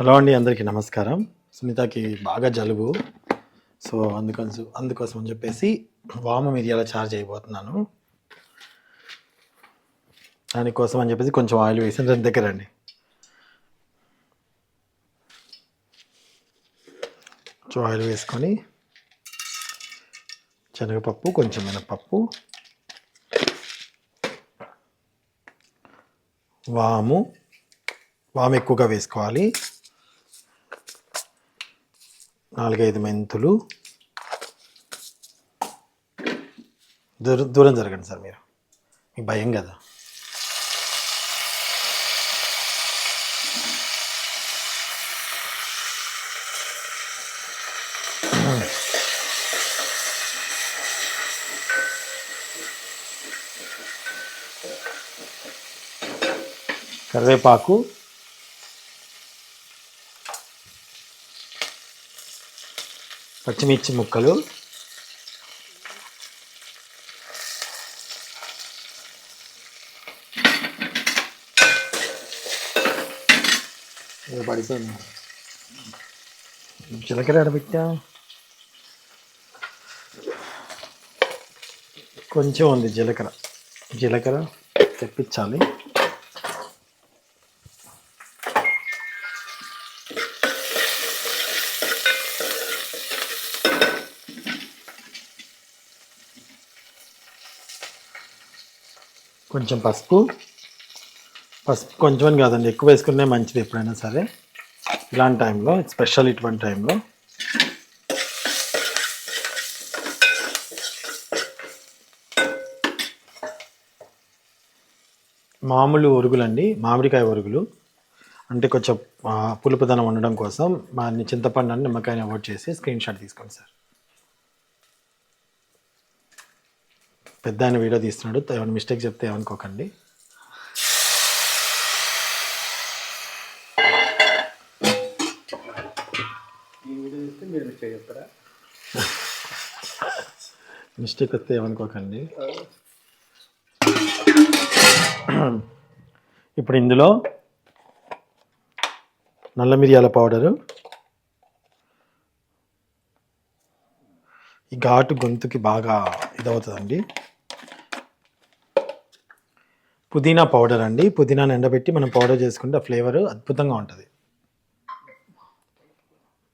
Hello అండి అందరికీ నమస్కారం. సునీతకి బాగా జలుబు. సో అందుకోసం అందుకోసం అని చెప్పేసి వామ మిరియాల చార్జ్ అయిపోతున్నాను. దానికోసం అని చెప్పేసి కొంచెం ఆయిల్ వేసి దాని దగ్గర రండి. కొంచెం ఆయిల్ వేసుకొని శనగపప్పు కొంచెం మినపప్పు వాము వాము ఎక్కువగా వేసుకోవాలి. నాలుగైదు మెంతులు. దూరం దూరం జరగండి సార్ మీరు. మీకు భయం కదా. కరివేపాకు. పచ్చిమిర్చి ముక్కలు. పడిపోయింది. జీలకర్ర ఎడబెట్టా కొంచెం ఉంది జీలకర్ర. జీలకర్ర తెప్పించాలి. కొంచెం పసుపు. పసుపు కొంచెం అని కాదండి ఎక్కువ వేసుకునే మంచిది ఎప్పుడైనా సరే. ఇలాంటి టైంలో స్పెషల్ ఇటువంటి టైంలో. మామూలు ఒరుగులండి మామిడికాయ ఒరుగులు. అంటే కొంచెం పులుపుదనం ఉండడం కోసం మా చింతపండు నిమ్మకాయని అవాయిడ్ చేసి స్క్రీన్ షాట్ తీసుకోండి సార్. పెద్ద ఆయన వీడియో తీస్తున్నాడు. ఏమైనా మిస్టేక్ చెప్తే ఏమనుకోకండి. మిస్టేక్ వస్తే ఏమనుకోకండి. ఇప్పుడు ఇందులో నల్ల మిరియాల పౌడరు ఈ ఘాటు గొంతుకి బాగా ఇదవుతుందండి. పుదీనా పౌడర్ అండి. పుదీనాను ఎండబెట్టి మనం పౌడర్ చేసుకుంటే ఫ్లేవర్ అద్భుతంగా ఉంటుంది.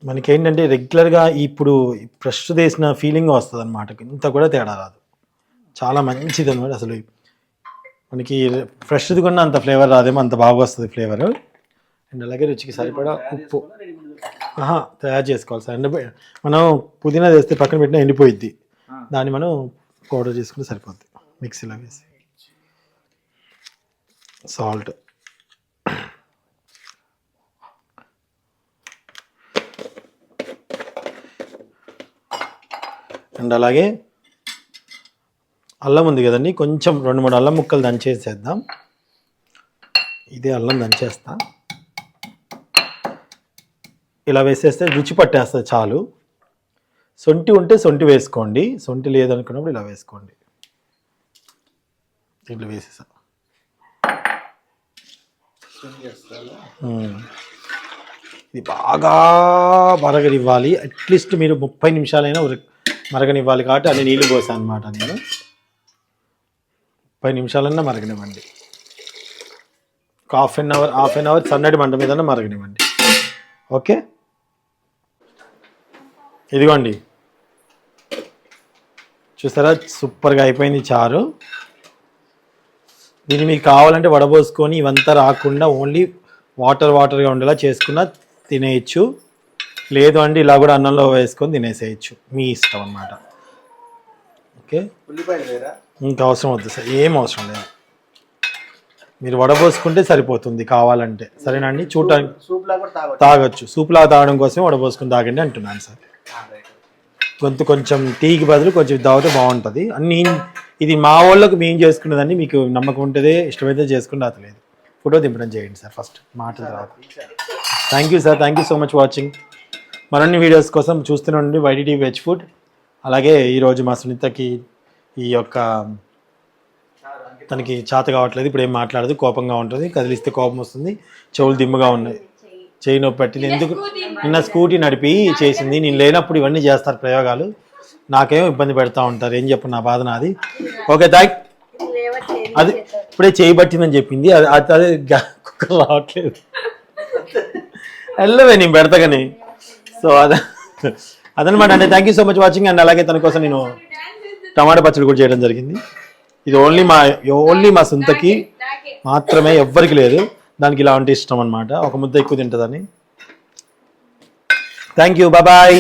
మనకేంటంటే రెగ్యులర్గా ఇప్పుడు ఫ్రెష్ చేసిన ఫీలింగ్ వస్తుంది అనమాట ఇంత కూడా తేడా రాదు. చాలా మంచిది అనమాట అసలు. మనకి ఫ్రెష్ది కూడా అంత ఫ్లేవర్ రాదేమో అంత బాగా వస్తుంది ఫ్లేవర్. అండ్ అలాగే రుచికి సరిపడా ఉప్పు. ఆహా తయారు చేసుకోవాలి సార్. ఎండిపోయి మనం పుదీనా చేస్తే పక్కన పెట్టినా ఎండిపోయిద్ది. దాన్ని మనం పౌడర్ చేసుకుంటే సరిపోద్ది. మిక్సీలో వేసి. సాల్ట్. అండ్ అలాగే అల్లం ఉంది కదండి కొంచెం రెండు మూడు అల్లం ముక్కలు దంచేసేద్దాం. ఇదే అల్లం దంచేస్తా. ఇలా వేసేస్తే రుచి పట్టేస్తుంది చాలు. సొంటి ఉంటే సొంటి వేసుకోండి సొంటి లేదనుకున్నప్పుడు ఇలా వేసుకోండి. ఇట్లా వేసేసా. ఇది బాగా మరగనివ్వాలి. అట్లీస్ట్ మీరు ముప్పై నిమిషాలైనా మరగనివ్వాలి కాబట్టి అన్ని నీళ్ళు పోసాను అనమాట నేను. ముప్పై నిమిషాలన్నా మరగనివ్వండి. ఒక half an hour half an hour సన్నటి మంట మీద మరగనివ్వండి. ఓకే? ఇదిగోండి. చూసారా సూపర్గా అయిపోయింది చారు. దీన్ని మీకు కావాలంటే వడబోసుకొని ఇవంతా రాకుండా ఓన్లీ వాటర్ వాటర్గా ఉండేలా చేసుకున్న తినేయచ్చు. లేదు అంటే ఇలా కూడా అన్నంలో వేసుకొని తినేసేయచ్చు. మీ ఇష్టం అన్నమాట. ఓకే? ఇంకా అవసరం వద్దు సార్. ఏం అవసరం లేదు. మీరు వడబోసుకుంటే సరిపోతుంది కావాలంటే. సరేనండి చూడటానికి సూప్ లా కూడా తాగొచ్చు. సూప్లా తాగడం కోసమే వడబోసుకుని తాగండి అంటున్నాను సార్. గొంతు కొంచెం టీకి బదులు కొంచెం తాగితే బాగుంటుంది. అన్ని ఇది మా వాళ్ళకు మేము చేసుకున్నదాన్ని మీకు నమ్మకం ఉంటుంది ఇష్టమైతే చేసుకుంటే అతలేదు ఫోటో దింపడం చేయండి సార్ ఫస్ట్ మాట తర్వాత. Thank you sir thank you so much watching మరిన్ని వీడియోస్ కోసం చూస్తూనే ఉండండి. వైడిటీ వెజ్ ఫుడ్ అలాగే ఈరోజు మా సునీతకి ఈ యొక్క తనకి చేత కావట్లేదు ఇప్పుడు ఏం మాట్లాడదు కోపంగా ఉంటుంది కదిలిస్తే కోపం వస్తుంది చెవులు దిమ్ముగా ఉన్నాయి. చేయి నొప్పి పట్టింది. ఎందుకు? నిన్న స్కూటీ నడిపి చేసింది. నేను లేనప్పుడు ఇవన్నీ చేస్తారు ప్రయోగాలు. నాకేమో ఇబ్బంది పెడతా ఉంటారు. ఏం చెప్పు నా బాధ నాది. ఓకే థ్యాంక్ అది ఇప్పుడే చేయి పట్టిందని చెప్పింది. అది అది కుక్కర్ రావట్లేదు. వెళ్ళవే నేను పెడతా కానీ. సో అదే అదనమాట అంటే thank you so much watching and అలాగే తన కోసం నేను టమాటా పచ్చడి కూడా చేయడం జరిగింది. ఇది ఓన్లీ మా ఓన్లీ మా సొంతకి మాత్రమే ఎవ్వరికి లేదు. దానికి ఇలా ఉంటే ఇష్టం అనమాట ఒక ముద్ద ఎక్కువ తింటుందని. Thank you bye